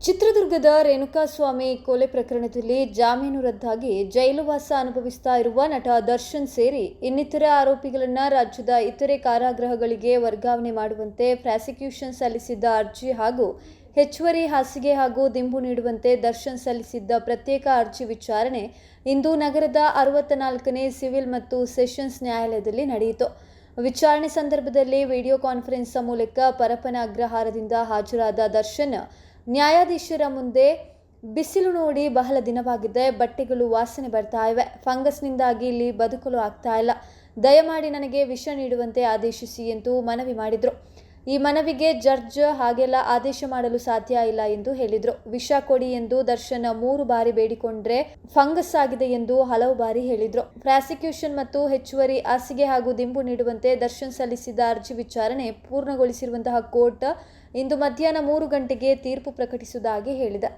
ಚಿತ್ರದುರ್ಗದ ರೇಣುಕಾಸ್ವಾಮಿ ಕೊಲೆ ಪ್ರಕರಣದಲ್ಲಿ ಜಾಮೀನು ರದ್ದಾಗಿ ಜೈಲುವಾಸ ಅನುಭವಿಸ್ತಾ ಇರುವ ನಟ ದರ್ಶನ್ ಸೇರಿ ಇನ್ನಿತರ ಆರೋಪಿಗಳನ್ನು ರಾಜ್ಯದ ಇತರೆ ಕಾರಾಗೃಹಗಳಿಗೆ ವರ್ಗಾವಣೆ ಮಾಡುವಂತೆ ಪ್ರಾಸಿಕ್ಯೂಷನ್ ಸಲ್ಲಿಸಿದ್ದ ಅರ್ಜಿ ಹಾಗೂ ಹೆಚ್ಚುವರಿ ಹಾಸಿಗೆ ಹಾಗೂ ದಿಂಬು ನೀಡುವಂತೆ ದರ್ಶನ್ ಸಲ್ಲಿಸಿದ್ದ ಪ್ರತ್ಯೇಕ ಅರ್ಜಿ ವಿಚಾರಣೆ ಇಂದು ನಗರದ ಅರವತ್ತ ನಾಲ್ಕನೇ ಸಿವಿಲ್ ಮತ್ತು ಸೆಷನ್ಸ್ ನ್ಯಾಯಾಲಯದಲ್ಲಿ ನಡೆಯಿತು. ವಿಚಾರಣೆ ಸಂದರ್ಭದಲ್ಲಿ ವಿಡಿಯೋ ಕಾನ್ಫರೆನ್ಸ್ ಮೂಲಕ ಪರಪನ ಅಗ್ರಹಾರದಿಂದ ಹಾಜರಾದ ದರ್ಶನ್ ನ್ಯಾಯಾಧೀಶರ ಮುಂದೆ ಬಿಸಿಲು ನೋಡಿ ಬಹಳ ದಿನವಾಗಿದೆ, ಬಟ್ಟೆಗಳು ವಾಸನೆ ಬರ್ತಾ ಇವೆ. ಫಂಗಸ್ನಿಂದಾಗಿ ಇಲ್ಲಿ ಬದುಕಲು ಆಗ್ತಾ ಇಲ್ಲ. ದಯಮಾಡಿ ನನಗೆ ವಿಷ ನೀಡುವಂತೆ ಆದೇಶಿಸಿ ಎಂದು ಮನವಿ ಮಾಡಿದರು. ಈ ಮನವಿಗೆ ಜಡ್ಜ್ ಹಾಗೆಲ್ಲ ಆದೇಶ ಮಾಡಲು ಸಾಧ್ಯ ಇಲ್ಲ ಎಂದು ಹೇಳಿದರು. ವಿಷ ಕೊಡಿ ಎಂದು ದರ್ಶನ್ ಮೂರು ಬಾರಿ ಬೇಡಿಕೊಂಡ್ರೆ ಫಂಗಸ್ ಆಗಿದೆ ಎಂದು ಹಲವು ಬಾರಿ ಹೇಳಿದರು. ಪ್ರಾಸಿಕ್ಯೂಷನ್ ಮತ್ತು ಹೆಚ್ಚುವರಿ ಹಾಸಿಗೆ ಹಾಗೂ ದಿಂಬು ನೀಡುವಂತೆ ದರ್ಶನ್ ಸಲ್ಲಿಸಿದ ಅರ್ಜಿ ವಿಚಾರಣೆ ಪೂರ್ಣಗೊಳಿಸಿರುವಂತಹ ಕೋರ್ಟ್ ಇಂದು ಮಧ್ಯಾಹ್ನ ಮೂರು ಗಂಟೆಗೆ ತೀರ್ಪು ಪ್ರಕಟಿಸುವುದಾಗಿ ಹೇಳಿದೆ.